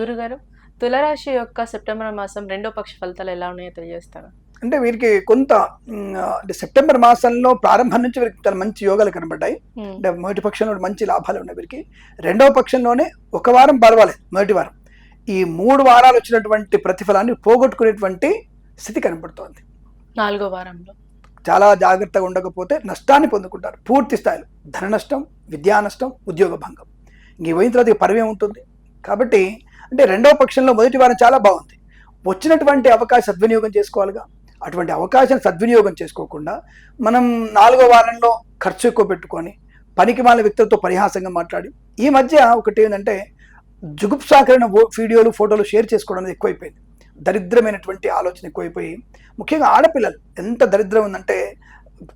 గురుగారు తులరాశి యొక్క సెప్టెంబర్ మాసం రెండో పక్ష ఫలితాలు ఎలా ఉన్నాయో తెలియజేస్తారు? అంటే వీరికి కొంత అంటే సెప్టెంబర్ మాసంలో ప్రారంభం నుంచి వీరికి చాలా మంచి యోగాలు కనబడ్డాయి. అంటే మొదటి పక్షంలో మంచి లాభాలు ఉన్నాయి వీరికి. రెండవ పక్షంలోనే ఒక వారం పర్వాలేదు మొదటి వారం. ఈ మూడు వారాలు వచ్చినటువంటి ప్రతిఫలాన్ని పోగొట్టుకునేటువంటి స్థితి కనబడుతోంది. నాలుగో వారంలో. చాలా జాగ్రత్తగా ఉండకపోతే నష్టాన్ని పొందుకుంటారు. పూర్తి స్థాయిలో ధన నష్టం విద్యా నష్టం ఉద్యోగ భంగం. ఇంక పోయిన తర్వాత పరివే ఉంటుంది కాబట్టి అంటే రెండవ పక్షంలో మొదటి వారం చాలా బాగుంది. వచ్చినటువంటి అవకాశం సద్వినియోగం చేసుకోవాలిగా. అటువంటి అవకాశం సద్వినియోగం చేసుకోకుండా మనం నాలుగో వారంలో ఖర్చు ఎక్కువ పెట్టుకొని పనికి మాల వ్యక్తులతో పరిహాసంగా మాట్లాడి ఈ మధ్య ఒకటి ఏంటంటే జుగుప్సాకరణ వీడియోలు ఫోటోలు షేర్ చేసుకోవడం అనేది ఎక్కువైపోయింది. దరిద్రమైనటువంటి ఆలోచన ఎక్కువైపోయి ముఖ్యంగా ఆడపిల్లలు ఎంత దరిద్రం ఉందంటే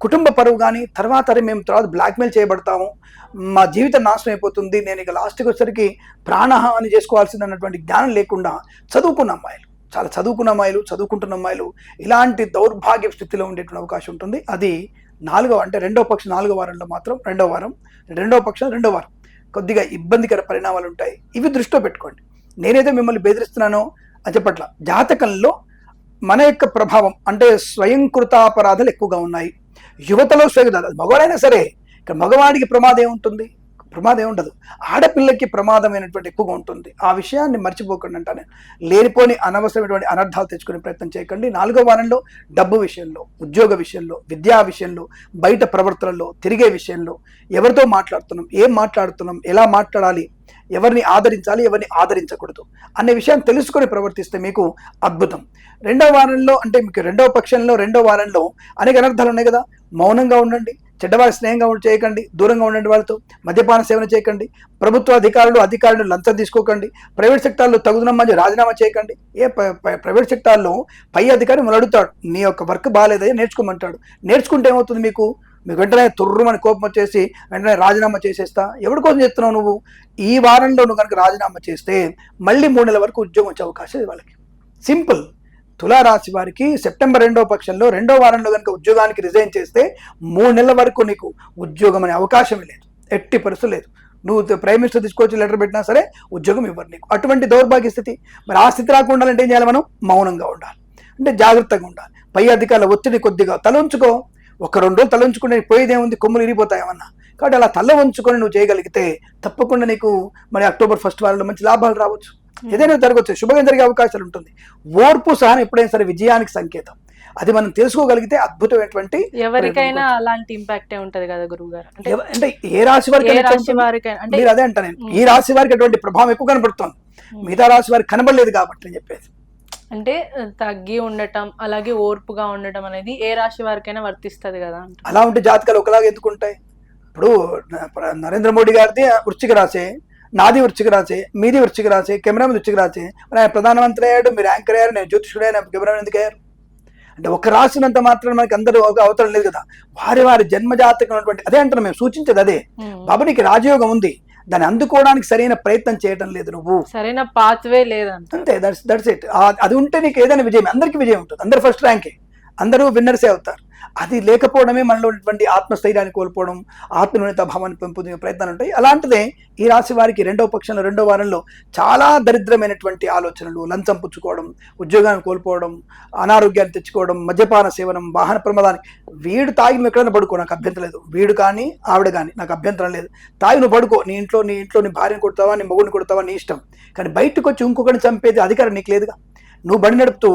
కుటుంబ పరువు కానీ తర్వాత మేము తర్వాత బ్లాక్మెయిల్ చేయబడతాము. మా జీవితం నాశనం అయిపోతుంది. నేను ఇక లాస్ట్కి వచ్చేసరికి ప్రాణహాని చేసుకోవాల్సింది అన్నటువంటి జ్ఞానం లేకుండా చదువుకున్న అమ్మాయిలు. చాలా చదువుకున్న అమ్మాయిలు చదువుకుంటున్న అమ్మాయిలు ఇలాంటి దౌర్భాగ్య స్థితిలో ఉండేటువంటి అవకాశం ఉంటుంది. అది నాలుగవ అంటే రెండవ పక్షం నాలుగో వారంలో మాత్రం రెండవ వారం రెండవ పక్షం రెండవ వారం. కొద్దిగా ఇబ్బందికర పరిణామాలు ఉంటాయి. ఇవి దృష్టిలో పెట్టుకోండి. నేనైతే మిమ్మల్ని బెదిరిస్తున్నానో అని చెప్పట్ల. జాతకంలో మన యొక్క ప్రభావం అంటే స్వయంకృతాపరాధాలు ఎక్కువగా ఉన్నాయి. యువతలో స్వయం మగవాడైనా సరే ఇక్కడ మగవాడికి ప్రమాదం ఏముంటుంది? ప్రమాదం ఉండదు. ఆడపిల్లకి ప్రమాదమైనటువంటి ఎక్కువగా ఉంటుంది. ఆ విషయాన్ని మర్చిపోకండి అంటాను. లేనిపోని అనవసరమైనటువంటి అనర్థాలు తెచ్చుకునే ప్రయత్నం చేయకండి. నాలుగో వారంలో డబ్బు విషయంలో ఉద్యోగ విషయంలో విద్యా విషయంలో బయట ప్రవర్తనలో తిరిగే విషయంలో ఎవరితో మాట్లాడుతున్నాం ఏం మాట్లాడుతున్నాం ఎలా మాట్లాడాలి ఎవరిని ఆదరించాలి ఎవరిని ఆదరించకూడదు అనే విషయాన్ని తెలుసుకొని ప్రవర్తిస్తే మీకు అద్భుతం. రెండవ వారంలో అంటే మీకు రెండవ పక్షంలో రెండవ వారంలో అనేక అనర్థాలు ఉన్నాయి కదా. మౌనంగా ఉండండి. చెడ్డవారి స్నేహంగా ఉండి చేయకండి దూరంగా ఉండండి వాళ్ళతో మద్యపాన సేవన చేయకండి ప్రభుత్వ అధికారులు అధికారులు లంచం తీసుకోకండి ప్రైవేట్ సెక్టార్లో తగుదనం మధ్య రాజీనామా చేయకండి. ఏ ప్రైవేట్ సెక్టార్లో పై అధికారి మనం అడుగుతాడు నీ యొక్క వర్క్ బాగాలేదని నేర్చుకోమంటాడు. నేర్చుకుంటే ఏమవుతుంది మీకు? మీకు వెంటనే తుర్రుమని కోపం వచ్చేసి వెంటనే రాజీనామా చేసేస్తా. ఎవరి కోసం చెప్తున్నావు నువ్వు? ఈ వారంలో నువ్వు కనుక రాజీనామా చేస్తే మళ్ళీ మూడు నెలల వరకు ఉద్యోగం వచ్చే అవకాశం వాళ్ళకి. సింపుల్. తులారాశి వారికి సెప్టెంబర్ రెండో పక్షంలో రెండో వారంలో కనుక ఉద్యోగానికి రిజైన్ చేస్తే మూడు నెలల వరకు నీకు ఉద్యోగం అనే అవకాశమే లేదు. ఎట్టి పరిస్థితి లేదు. నువ్వు ప్రైమ్ మినిస్టర్ తీసుకొచ్చి లెటర్ పెట్టినా సరే ఉద్యోగం ఇవ్వరు నీకు. అటువంటి దౌర్భాగ్య స్థితి. మరి ఆ స్థితి రాకుండా ఉండాలంటే ఏం చేయాలి మనం? మౌనంగా ఉండాలి. అంటే జాగ్రత్తగా ఉండాలి. పై అధికారుల ఒత్తిడి కొద్దిగా తల ఉంచుకో ఒక రెండు రోజులు తల పోయేదేముంది కొమ్ములు ఇరిగిపోతాయేమన్నా కాబట్టి అలా తల ఉంచుకొని నువ్వు చేయగలిగితే తప్పకుండా నీకు మరి అక్టోబర్ ఫస్ట్ వారంలో మంచి లాభాలు రావచ్చు. ఏదైనా జరగవచ్చు శుభంగా జరిగే అవకాశాలు ఉంటుంది. ఓర్పు సహనం ఎప్పుడైనా సరే విజయానికి సంకేతం. అది మనం తెలుసుకోగలిగితే అద్భుతమైనటువంటి ఎవరికైనా అలాంటి ఇంపాక్టే ఉంటది కదా గురువు గారు? అంటే ఏ రాశి వారికి మీరు అదే అంటా నేను. ఈ రాశి వారికి అటువంటి ప్రభావం ఎక్కువ కనబడుతోంది. ఉమ్. మిగతా రాశి వారికి కనబడలేదు కాబట్టి నేను చెప్పేది. అంటే తగ్గి ఉండటం అలాగే ఓర్పుగా ఉండటం అనేది ఏ రాశి వారికైనా వర్తిస్తది కదా. అలా ఉంటే జాతకాలు ఒకలాగా ఎందుకు ఉంటాయి? ఇప్పుడు నరేంద్ర మోడీ గారిది వృశ్చిక రాశి. నాది వృశ్చిక రాశి మీది వృశ్చిక రాశి కెమెరామెన్ వృశ్చిక రాశి. మరి ఆయన ప్రధానమంత్రి అయ్యాడు మీరు యాంకర్ అయ్యారు నేను జ్యోతిష్కుడు అయ్యాను కెమెరామెన్ ఎందుకు అయ్యారు? అంటే ఒక రాసినంత మాత్రం మనకి అందరూ ఒక అవసరం లేదు కదా. వారి వారి జన్మ జాతకం ఉన్నటువంటి అదే అంటున్నాం మేము సూచించేది అదే. ఉమ్. బాబు నీకు రాజయోగం ఉంది. దాన్ని అందుకోవడానికి సరైన ప్రయత్నం చేయడం లేదు నువ్వు. సరైన పాత్వే లేదంట. అంతే దట్స్ దట్స్ ఇట్ అది ఉంటే నీకు ఏదైనా విజయం అందరికీ విజయం ఉంటుంది. అందరు ఫస్ట్ ర్యాంకే అందరూ విన్నర్సే అవుతారు. అది లేకపోవడమే మనలో ఉన్నటువంటి ఆత్మస్థైర్యాన్ని కోల్పోవడం ఆత్మన్యూనత భావాన్ని పెంపొందే ప్రయత్నాలు ఉంటాయి. అలాంటిదే ఈ రాశి వారికి రెండవ పక్షంలో రెండో వారంలో చాలా దరిద్రమైనటువంటి ఆలోచనలు లంచం పుచ్చుకోవడం ఉద్యోగాన్ని కోల్పోవడం అనారోగ్యాన్ని తెచ్చుకోవడం మద్యపాన సేవనం వాహన ప్రమాదానికి వీడు తాగి నువ్వు ఎక్కడైనా పడుకో నాకు అభ్యంతరం లేదు. వీడు కానీ ఆవిడ కానీ నాకు అభ్యంతరం లేదు. తాగి నువ్వు పడుకో నీ ఇంట్లో నీ ఇంట్లో నీ భార్యను కొడతావా నీ మగుడిని కొడతావా నీ ఇష్టం. కానీ బయటకు వచ్చి ఇంకొకరిని చంపేది అధికారం నీకు లేదుగా. నువ్వు బండి నడుపుతూ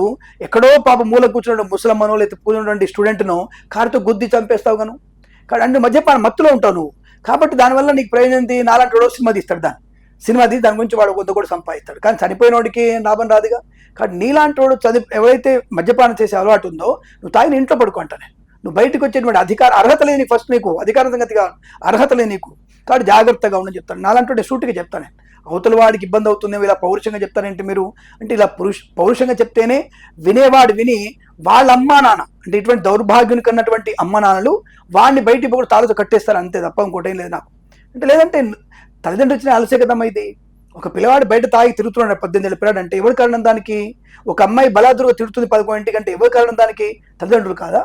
ఎక్కడో పాప మూల కూర్చున్న ముసలమ్మనో లేకపోతే కూర్చున్నటువంటి స్టూడెంట్ను కారుతో గుద్ది చంపేస్తావు గాను. కానీ అంటే మద్యపాన మత్తులో ఉంటావు నువ్వు. కాబట్టి దానివల్ల నీకు ప్రయోజనం ఏంటి నాలాంటి వాడు సినిమా తీస్తాడు దాన్ని. సినిమా తీసి దాని గురించి వాడు కొంత కూడా సంపాదిస్తాడు. కానీ చనిపోయిన వాడికి లాభం రాదుగా. కానీ నీలాంటి వాడు చదివి ఎవరైతే మద్యపానం చేసే అలవాటు ఉందో నువ్వు తాగిన ఇంట్లో పడుకుంటానే నువ్వు బయటకు వచ్చేటువంటి అధికార అర్హత లేని ఫస్ట్ నీకు అధికార సంగతిగా అర్హత లేని నీకు. కాబట్టి జాగ్రత్తగా ఉండని చెప్తాను. నాలాంటి సూటిగా చెప్తాను అవతల వాడికి ఇబ్బంది అవుతుంది ఇలా పౌరుషంగా చెప్తారంటే మీరు? అంటే ఇలా పురుష పౌరుషంగా చెప్తేనే వినేవాడు విని వాళ్ళ అమ్మా నాన్న అంటే ఇటువంటి దౌర్భాగ్యం కన్నటువంటి అమ్మ నాన్నలు వాడిని బయటికి కూడా తాళతో కట్టేస్తారు అంతే తప్ప ఇంకోటేం లేదు నాకు. అంటే లేదంటే తల్లిదండ్రులు వచ్చిన అలసే కదమ్మా ఇది? ఒక పిల్లవాడు బయట తాగి తిరుగుతున్నాడు పద్దెనిమిది ఏళ్ళ పిల్లాడు అంటే ఎవరి కారణం దానికి? ఒక అమ్మాయి బలాదురుగా తిరుగుతుంది పదకొండింటికి అంటే ఎవరి కారణం దానికి? తల్లిదండ్రులు కాదా?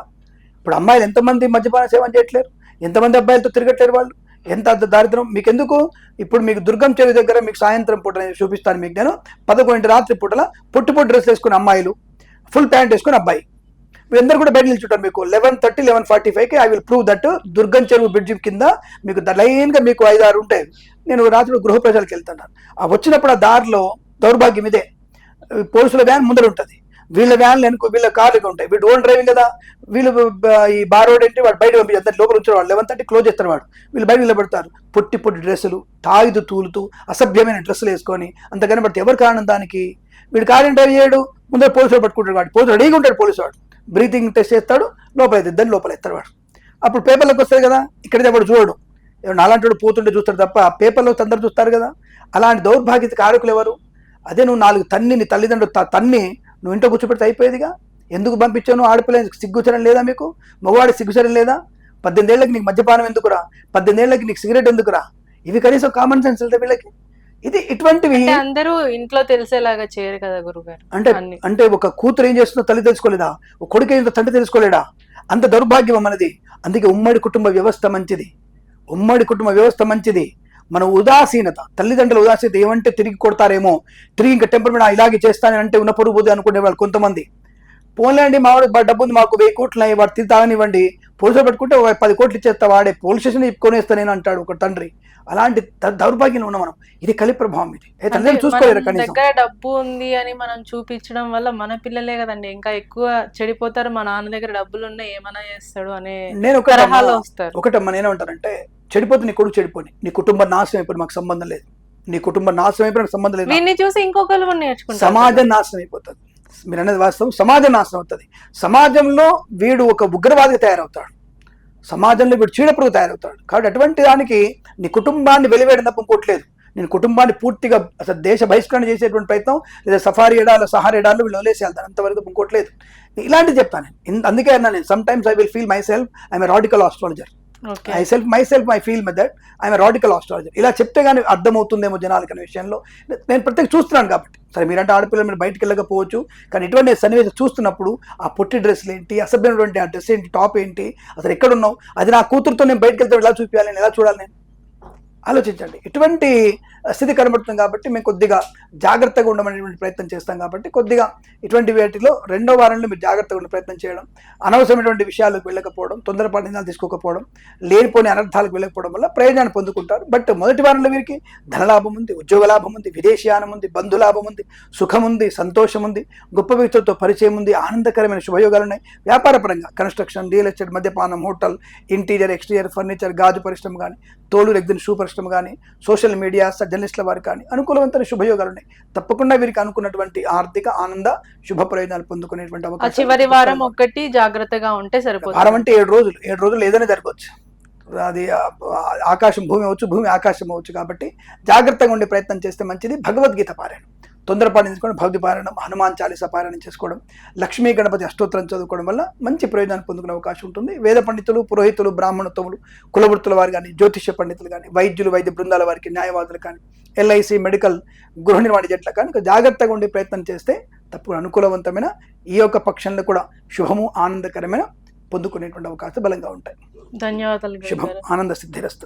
ఇప్పుడు అమ్మాయిలు ఎంతమంది మద్యపాన సేవన చేయట్లేరు? ఎంతమంది అబ్బాయిలతో తిరగట్లేరు వాళ్ళు? ఎంత దారిద్రం మీకు ఎందుకు ఇప్పుడు మీకు దుర్గం చెరువు దగ్గర మీకు సాయంత్రం పూట నేను చూపిస్తాను మీకు నేను. పదకొండు రాత్రి పూటల పొట్టు పొట్టు డ్రెస్ వేసుకుని అమ్మాయిలు ఫుల్ ప్యాంట్ వేసుకుని అబ్బాయి. వీళ్ళందరూ కూడా బయట నిల్చుంటారు మీకు. లెవెన్ థర్టీ లెవెన్ ఫార్టీ ఫైవ్కి I will prove that Durgam Cheruvu bridge కింద మీకు లైన్గా మీకు ఐదు ఆరు ఉంటాయి. నేను రాత్రి గృహ ప్రజలకు వెళ్తున్నాను ఆ వచ్చినప్పుడు ఆ దారిలో దౌర్భాగ్యం ఇదే. పోలీసుల వ్యాన్ ముందర ఉంటుంది. వీళ్ళ వ్యాన్లు వెనుక వీళ్ళ కార్లు ఉంటాయి? వీడు ఓన్ డ్రైవింగ్ కదా? వీళ్ళు ఈ బార్ రోడ్ అంటే వాడు బయట పంపించారు లోపల ఉంచారు వాడు లెవెన్ థర్టీ క్లోజ్ చేస్తారు వాడు. వీళ్ళు బయట నిలబడతారు. పొట్టి పొట్టి డ్రెస్సులు తాగిదు తూలుతూ అసభ్యమైన డ్రెస్సులు వేసుకొని అంత కనబడితే ఎవరు కారణం దానికి? వీడు కారణం డ్రైవ్ చేయడు. ముందర పోలీసులు పట్టుకుంటాడు వాడు. పోలీసు రెడీగా ఉంటాడు పోలీసు వాడు. బ్రీతింగ్ టెస్ట్ చేస్తాడు. లోపల ఇద్దరు లోపల ఎత్తారు వాడు. అప్పుడు పేపర్లకు వస్తుంది కదా? ఇక్కడైతే వాడు చూడడు. ఎవడు అలాంటి వాడు పోతుంటే చూస్తాడు తప్ప పేపర్లో తొందరగా చూస్తారు కదా? అలాంటి దౌర్భాగ్యత కారకులు ఎవరు? అదే నువ్వు నాలుగు తన్నిని తల్లిదండ్రులు త- తన్ని నువ్వు ఇంట్లో కూర్చోబెడితే అయిపోయేదిగా? ఎందుకు పంపించాను ఆడపిల్ల? సిగ్గుచరం లేదా మీకు? మగవాడి సిగ్గుచరం లేదా? పద్దెనిమిది ఏళ్ళకి నీకు మద్యపానం ఎందుకురా? పద్దెనిమిది ఏళ్ళకి నీకు సిగరెట్ ఎందుకురా? ఇవి కనీసం కామన్ సెన్స్ వెళ్తే వీళ్ళకి. ఇది ఇటువంటివి అందరూ ఇంట్లో తెలిసేలాగా చేయరు కదా గురుగారు. అంటే. అంటే ఒక కూతురు ఏం చేస్తుందో తల్లి తెలుసుకోలేదా? ఒక కొడుకు ఏం తండ్రి తెలుసుకోలేడా? అంత దౌర్భాగ్యం మనది. అందుకే ఉమ్మడి కుటుంబ వ్యవస్థ మంచిది. ఉమ్మడి కుటుంబ వ్యవస్థ మంచిది. మన ఉదాసీనత తల్లిదండ్రుల ఉదాసీనత ఏమంటే తిరిగి కొడతారేమో తిరిగి ఇంకా టెంపర్మెంట్ ఇలాగే చేస్తానని అంటే ఉన్న పొరుగు పోతే అనుకునే వాళ్ళు కొంతమంది. పోన్లేండి మావాడు డబ్బు ఉంది మాకు వెయ్యి కోట్లు అయ్యి వాడు తిరిగి తాగనివ్వండి. పోలీసులు పెట్టుకుంటే ఒక పది కోట్లు ఇచ్చేస్తా వాడే పోలీస్ స్టేషన్ కొనేస్తా నేను అంటాడు ఒక తండ్రి. అలాంటి ద- దౌర్భాగ్యంలో ఉన్నాం మనం. ఇది కలి ప్రభావం ఇది. తల్లిదండ్రులు చూసుకోలేరు కనీసం. దగ్గర డబ్బు ఉంది అని మనం చూపించడం వల్ల మన పిల్లలే కదండి ఇంకా ఎక్కువ చెడిపోతారు. మా నాన్న దగ్గర డబ్బులు ఉన్నాయి ఏమైనా చేస్తాడు అనే నేను ఒక ఒకటమ్మా నేనేమంటానంటే చెడిపోతే నీ కొడుకు చెడిపోని నీ కుటుంబం నాశనం అయిపోయి మాకు సంబంధం లేదు. నీ కుటుంబం నాశనం అయిపోయి నాకు సంబంధం లేదు. చూసి ఇంకొకరు సమాజం నాశనం అయిపోతుంది. మీరు అనేది వాస్తవం. సమాజం నాశనం అవుతుంది. సమాజంలో వీడు ఒక ఉగ్రవాదిగా తయారవుతాడు. సమాజంలో వీడు చీడపురుగు తయారవుతాడు. కాబట్టి అటువంటి దానికి నీ కుటుంబాన్ని వెలివేయడం తప్ప ఇంకోట్లేదు నేను కుటుంబాన్ని పూర్తిగా అసలు దేశ బహిష్కరణ చేసేటువంటి ప్రయత్నం లేదా సఫారీ ఎడాలు సహారీ ఎడాలు వీళ్ళు వదిలేసేయాలి అంతవరకు ఇంకోట్లేదు ఇలాంటివి చెప్తాను అందుకే అన్నా నేను sometimes I will feel myself I'm radical astrologer I self myself my feel method I'm radical astrologer ఇలా చెప్తే కానీ అర్థమవుతుందేమో జనాలకి అనే విషయంలో. నేను ప్రత్యేక చూస్తున్నాను కాబట్టి. సరే మీరంటే ఆడపిల్లలు మీరు బయటికి వెళ్ళకపోవచ్చు. కానీ ఇటువంటి సన్నివేశం చూస్తున్నప్పుడు ఆ పొట్టి డ్రెస్సులు ఏంటి అసభ్యమైనటువంటి ఆ డ్రెస్ ఏంటి టాప్ ఏంటి అసలు ఎక్కడున్నావు? అది నా కూతురుతో నేను బయటకు వెళ్తే ఎలా చూపించాలి నేను ఎలా చూడాలి నేను? ఆలోచించండి. ఇటువంటి స్థితి కనబడుతుంది కాబట్టి మేము కొద్దిగా జాగ్రత్తగా ఉండమనేటువంటి ప్రయత్నం చేస్తాం కాబట్టి కొద్దిగా ఇటువంటి వేటిలో రెండో వారంలో మీరు జాగ్రత్తగా ఉండే ప్రయత్నం చేయడం అనవసరమైనటువంటి విషయాలకు వెళ్ళకపోవడం తొందరపాటు నిర్ణయాలు తీసుకోకపోవడం లేనిపోని అనర్థాలకు వెళ్ళకపోవడం వల్ల ప్రయోజనాన్ని పొందుకుంటారు. బట్ మొదటి వారంలో వీరికి ధనలాభం ఉంది ఉద్యోగ లాభం ఉంది విదేశీయానం ఉంది బంధులాభం ఉంది సుఖం ఉంది సంతోషం ఉంది గొప్ప వ్యక్తులతో పరిచయం ఉంది ఆనందకరమైన శుభయోగాలు ఉన్నాయి. వ్యాపారపరంగా కన్స్ట్రక్షన్ రియల్ ఎస్టేట్ మద్యపానం హోటల్ ఇంటీరియర్ ఎక్స్టీరియర్ ఫర్నిచర్ గాజు పరిశ్రమ కానీ తోలు రెగ్జిన్ షూ పరిశ్రమ కానీ సోషల్ మీడియా జర్నలిస్టుల వారికి కానీ అనుకూలవంతమైన శుభయోగాలు ఉన్నాయి. తప్పకుండా వీరికి అనుకున్నటువంటి ఆర్థిక ఆనంద శుభ ప్రయోజనాలు పొందుకునేటువంటి అవకాశం చివరి వారం ఒక్కటి జాగ్రత్తగా ఉంటే వారం సరిపోతుంది. అంటే ఏడు రోజులు ఏడు రోజులు ఏదైనా జరగవచ్చు. అది ఆకాశం భూమి అవచ్చు భూమి ఆకాశం అవచ్చు కాబట్టి జాగ్రత్తగా ఉండే ప్రయత్నం చేస్తే మంచిది. భగవద్గీత పారాయణం. తొందరపాటు తీసుకోవడం భక్తి పారాయణం హనుమాన్ చాలీస పారాయణం చేసుకోవడం లక్ష్మీ గణపతి అష్టోత్తరం చదువుకోవడం వల్ల మంచి ప్రయోజనాన్ని పొందుకునే అవకాశం ఉంటుంది. వేద పండితులు పురోహితులు బ్రాహ్మణత్వములు కులవృత్తుల వారు కానీ జ్యోతిష్య పండితులు కానీ వైద్యులు వైద్య బృందాల వారికి న్యాయవాదులు కానీ ఎల్ఐసి మెడికల్ గృహ నిర్మాణ జట్ల కానీ జాగ్రత్తగా ఉండే ప్రయత్నం చేస్తే తప్పుడు అనుకూలవంతమైన ఈ యొక్క పక్షంలో కూడా శుభము ఆనందకరమైన పొందుకునేటువంటి అవకాశాలు బలంగా ఉంటాయి. ధన్యవాదాలు శుభం ఆనంద సిద్ధిరస్తు.